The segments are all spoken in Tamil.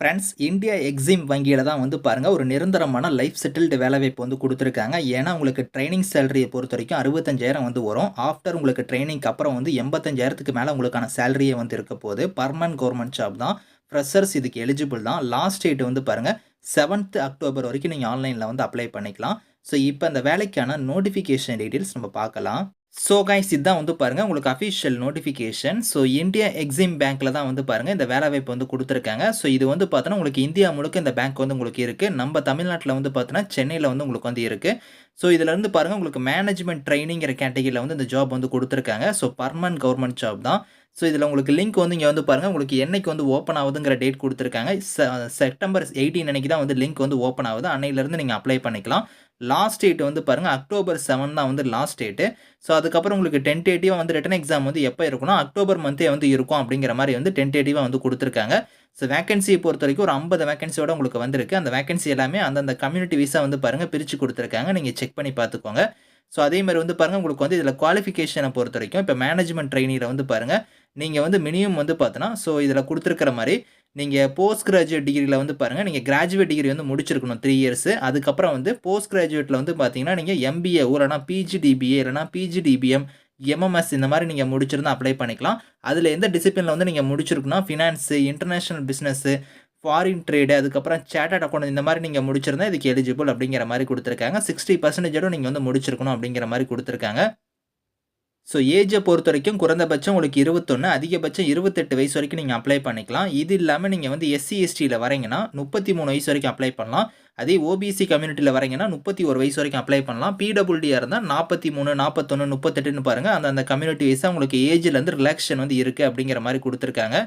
ஃப்ரெண்ட்ஸ் இந்தியா எக்ஸிம் வங்கியில் தான் வந்து பாருங்கள் ஒரு நிரந்தரமான லைஃப் செட்டில்டு வேலைவாய்ப்பு வந்து கொடுத்துருக்காங்க. ஏன்னா உங்களுக்கு ட்ரைனிங் சேலரியை பொறுத்த வரைக்கும் அறுபத்தஞ்சாயிரம் வந்து வரும். ஆஃப்டர் உங்களுக்கு ட்ரைனிங்க்கு அப்புறம் வந்து எண்பத்தஞ்சாயிரத்துக்கு மேலே உங்களுக்கான சேலரியே வந்து இருக்க போகுது. பர்மனன்ட் கவர்மெண்ட் ஜாப் தான். ஃப்ரெஷர்ஸ் இதுக்கு எலிஜிபிள் தான். லாஸ்ட் டேட் வந்து பாருங்கள் செவன்த் அக்டோபர் வரைக்கும் நீங்கள் ஆன்லைனில் வந்து அப்ளை பண்ணிக்கலாம். ஸோ இப்போ அந்த வேலைக்கான நோட்டிஃபிகேஷன் டீட்டெயில்ஸ் நம்ம பார்க்கலாம். ஸோ கைஸ் இதுதான் வந்து பாருங்கள் உங்களுக்கு official notification so India EXIM பேங்க்கில் தான் வந்து பாருங்கள் இந்த வேலைவாய்ப்பு வந்து கொடுத்துருக்காங்க. ஸோ இது வந்து பார்த்தோன்னா உங்களுக்கு இந்தியா முழுக்க இந்த பேங்க் வந்து உங்களுக்கு இருக்குது நம்ம தமிழ்நாட்டில் வந்து பார்த்தோன்னா சென்னையில் வந்து உங்களுக்கு வந்து இருக்குது ஸோ இதில் இருந்து பாருங்கள் உங்களுக்கு மேனேஜ்மெண்ட் ட்ரைனிங்கிற கேட்டகிரியில் வந்து இந்த ஜாப் வந்து கொடுத்துருக்காங்க. ஸோ பர்மனன்ட் கவர்மெண்ட் ஜாப் தான். ஸோ இதில் உங்களுக்கு லிங்க் வந்து இங்கே வந்து பாருங்கள் உங்களுக்கு என்னைக்கு வந்து ஓப்பன் ஆகுதுங்கிற டேட் கொடுத்துருக்காங்க. செப்டம்பர் எயிட்டீன் அன்னைக்கு தான் வந்து லிங்க் வந்து ஓப்பன் ஆகுது. அன்னையிலேருந்து நீங்கள் அப்ளை பண்ணிக்கலாம். லாஸ்ட் டேட் வந்து பாருங்கள் அக்டோபர் செவன் தான் வந்து லாஸ்ட் டேட்டு ஸோ அதுக்கப்புறம் உங்களுக்கு டென்டேட்டிவாக வந்து ரிட்டன் எக்ஸாம் வந்து எப்போ இருக்கும்னா அக்டோபர் மந்த்தே வந்து இருக்கும் அப்படிங்கிற மாதிரி வந்து டென்டேட்டிவாக வந்து கொடுத்துருக்காங்க. ஸோ வேகன்சியை பொறுத்த வரைக்கும் ஒரு ஐம்பது வேகன்சியோட உங்களுக்கு வந்திருக்கு. அந்த வேகன்சி எல்லாமே அந்தந்த கம்யூனிட்டி வீஸாக வந்து பாருங்கள் பிரித்து கொடுத்துருக்காங்க. நீங்கள் செக் பண்ணி பார்த்துக்கோங்க. ஸோ அதே மாதிரி வந்து பாருங்கள் உங்களுக்கு வந்து இதில் குவாலிஃபிகேஷனை பொறுத்த வரைக்கும் இப்போ மேனேஜ்மெண்ட் ட்ரைனியில் வந்து பாருங்கள் நீங்கள் வந்து மினிமம் வந்து பார்த்தோன்னா ஸோ இதில் கொடுத்துருக்கிற மாதிரி நீங்கள் போஸ்ட் கிராஜுவேட் டிகிரியில் வந்து பாருங்கள் நீங்கள் கிராஜுவேட் டிகிரி வந்து முடிச்சிருக்கணும் த்ரீ இயர்ஸு அதுக்கப்புறம் வந்து போஸ்ட் கிராஜுவேட்டில் வந்து பார்த்தீங்கன்னா நீங்கள் எம்பிஏ இல்லைனா பிஜிடிபிஏ இல்லைனா பிஜிடிபிஎம் எம்எம்எஸ் இந்த மாதிரி நீங்கள் முடிச்சிருந்தா அப்ளை பண்ணிக்கலாம். அதில் எந்த டிசிப்ளினில் வந்து நீங்கள் முடிச்சிருக்குன்னா finance international business foreign trade அதுக்கப்புறம் சேட்டட் அக்கௌண்ட் இந்த மாதிரி நீங்கள் முடிச்சிருந்தா இதுக்கு எலிஜிபிள் அப்படிங்கிற மாதிரி கொடுத்துருக்காங்க. சிக்ஸ்டி பர்சன்டேஜோட நீங்கள் வந்து முடிச்சிருக்கணும் அப்படிங்கிற மாதிரி கொடுத்துருக்காங்க. ஸோ ஏஜை பொறுத்த வரைக்கும் குறைந்தபட்சம் உங்களுக்கு இருபத்தொன்று அதிகபட்சம் இருபத்தெட்டு வயசு வரைக்கும் நீங்கள் அப்ளை பண்ணிக்கலாம். இது இல்லாமல் நீங்கள் வந்து எஸ்சி எஸ்டியில் வரீங்கன்னா முப்பத்தி மூணு வயசு வரைக்கும் அப்ளை பண்ணலாம். அதே ஓபிசி கம்யூனிட்டியில் வரீங்கன்னா முப்பத்தி ஒரு வயசு வரைக்கும் அப்ளை பண்ணலாம். பிடபிள்யூடியாக இருந்தால் நாற்பத்தி மூணு நாற்பத்தொன்று முப்பத்தெட்டுன்னு பாருங்கள் அந்த அந்த கம்யூனிட்டி வைஸாக உங்களுக்கு ஏஜ்லேருந்து ரிலாக்ஷன் வந்து இருக்குது அப்படிங்கிற மாதிரி கொடுத்துருக்காங்க.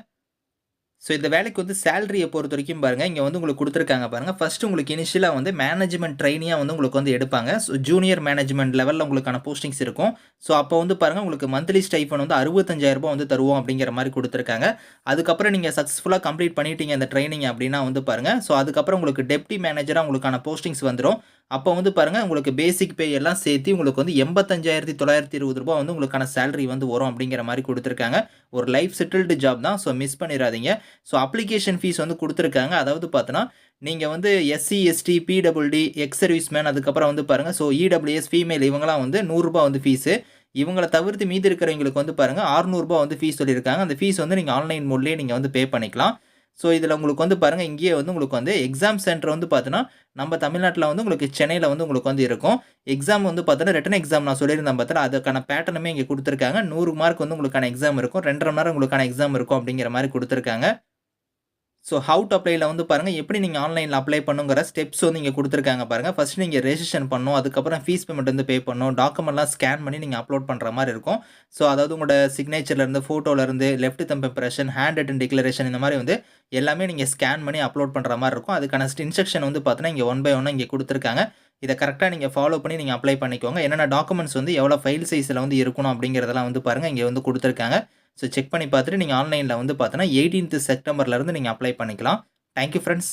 ஸோ இந்த வேலைக்கு வந்து சேலரியை பொறுத்த வரைக்கும் பாருங்கள் இங்கே வந்து உங்களுக்கு கொடுத்துருக்காங்க பாருங்கள் ஃபஸ்ட்டு உங்களுக்கு இனிஷியலாக வந்து மேனேஜ்மெண்ட் ட்ரைனியாக வந்து உங்களுக்கு வந்து எடுப்பாங்க. ஸோ ஜூனியர் மேனேஜ்மெண்ட் லெவலில் உங்களுக்கான போஸ்டிங்ஸ் இருக்கும். ஸோ அப்போ வந்து பாருங்கள் உங்களுக்கு மந்த்லி ஸ்டைஃபன் வந்து அறுபத்தஞ்சாயிரரூபா வந்து தருவோம் அப்படிங்கிற மாதிரி கொடுத்துருக்காங்க. அதுக்கப்புறம் நீங்கள் சக்ஸஸ்ஃபுல்லாக கம்ப்ளீட் பண்ணிட்டீங்க அந்த ட்ரைனிங் அப்படின்னா வந்து பாருங்கள் ஸோ அதுக்கப்புறம் உங்களுக்கு டெப்டி மேனேஜராக உங்களுக்கான போஸ்டிங்ஸ் வந்துடும் அப்போ வந்து பாருங்கள் உங்களுக்கு பேசிக் பே எல்லாம் சேர்த்து உங்களுக்கு வந்து எண்பத்தஞ்சாயிரத்தி தொள்ளாயிரத்தி இருபது ரூபா வந்து உங்களுக்கான சேலரி வந்து வரும் அப்படிங்கிற மாதிரி கொடுத்துருக்காங்க. ஒரு லைஃப் செட்டில்டு ஜாப் தான் ஸோ மிஸ் பண்ணிடாதீங்க ஸோ அப்ளிகேஷன் ஃபீஸ் வந்து கொடுத்துருக்காங்க. அதாவது பார்த்தோன்னா நீங்கள் வந்து SC ST PWD ex service man அதுக்கப்புறம் வந்து பாருங்கள் ஸோ இடபிள்யூஎஸ் ஃபீமேல் இவங்களாம் வந்து நூறுரூபா வந்து ஃபீஸு இவங்களை தவிர்த்து மீதி இருக்கிறவங்களுக்கு வந்து பாருங்கள் ஆறுநூறுபா வந்து ஃபீஸ் சொல்லியிருக்காங்க. அந்த ஃபீஸ் வந்து நீங்கள் ஆன்லைன் மோட்லேயே நீங்கள் வந்து பே பண்ணிக்கலாம். ஸோ இதில் உங்களுக்கு வந்து பாருங்கள் இங்கேயே வந்து உங்களுக்கு வந்து எக்ஸாம் சென்டர் வந்து பார்த்தீங்கன்னா நம்ம தமிழ்நாட்டில் வந்து உங்களுக்கு சென்னையில் வந்து உங்களுக்கு வந்து இருக்கும். எக்ஸாம் வந்து பார்த்தோன்னா ரிட்டன் எக்ஸாம் நான் சொல்லியிருந்தேன் பார்த்தா அதுக்கான பேட்டர்னுமே இங்கே கொடுத்துருக்காங்க. நூறு மார்க் வந்து உங்களுக்கான எக்ஸாம் இருக்கும். ரெண்டரை மணி நேரம் உங்களுக்கான எக்ஸாம் இருக்கும் அப்படிங்கிற மாதிரி கொடுத்துருக்காங்க. ஸோ ஹவு டு அப்ளைல வந்து பாருங்கள் எப்படி நீங்கள் ஆன்லைனில் அப்ளை பண்ணுங்கிற ஸ்டெப்ஸ் வந்து இங்கே கொடுத்துருக்காங்க பாருங்கள் ஃபஸ்ட் நீங்கள் ரெஜிஸ்ட்ரேஷன் பண்ணணும் அதுக்கப்புறம் ஃபீஸ் பேமெண்ட் வந்து பே பண்ணும் டாக்குமெண்ட்லாம் ஸ்கேன் பண்ணி நீங்கள் அப்லோட் பண்ணுற மாதிரி இருக்கும். ஸோ அதாவது உங்களோட சிக்னேச்சர்லேருந்து ஃபோட்டோலேருந்து left thumb impression hand written declaration இந்த மாதிரி வந்து எல்லாமே நீங்கள் ஸ்கேன் பண்ணி அப்லோட் பண்ணுற மாதிரி இருக்கும். அதுக்கான இன்ஸ்ட்ரக்ஷன் வந்து பார்த்தீங்கன்னா இங்கே ஒன் பை ஒன்னாக இங்கே கொடுத்துருக்காங்க. இதை கரெக்டாக நீங்கள் ஃபாலோ பண்ணி நீங்கள் அப்ளை பண்ணிக்கோங்க. என்னென்ன டாக்குமெண்ட்ஸ் வந்து எவ்வளோ ஃபைல் சைஸில் வந்து இருக்கணும் அப்படிங்கிறதெல்லாம் வந்து பாருங்கள் இங்கே வந்து கொடுத்துருக்காங்க. ஸோ செக் பண்ணி பார்த்துட்டு நீங்கள் ஆன்லைனில் வந்து பார்த்தோன்னா எயிட்டீன்த் செப்டம்பர்லேருந்து நீங்கள் அப்ளை பண்ணிக்கலாம். Thank you friends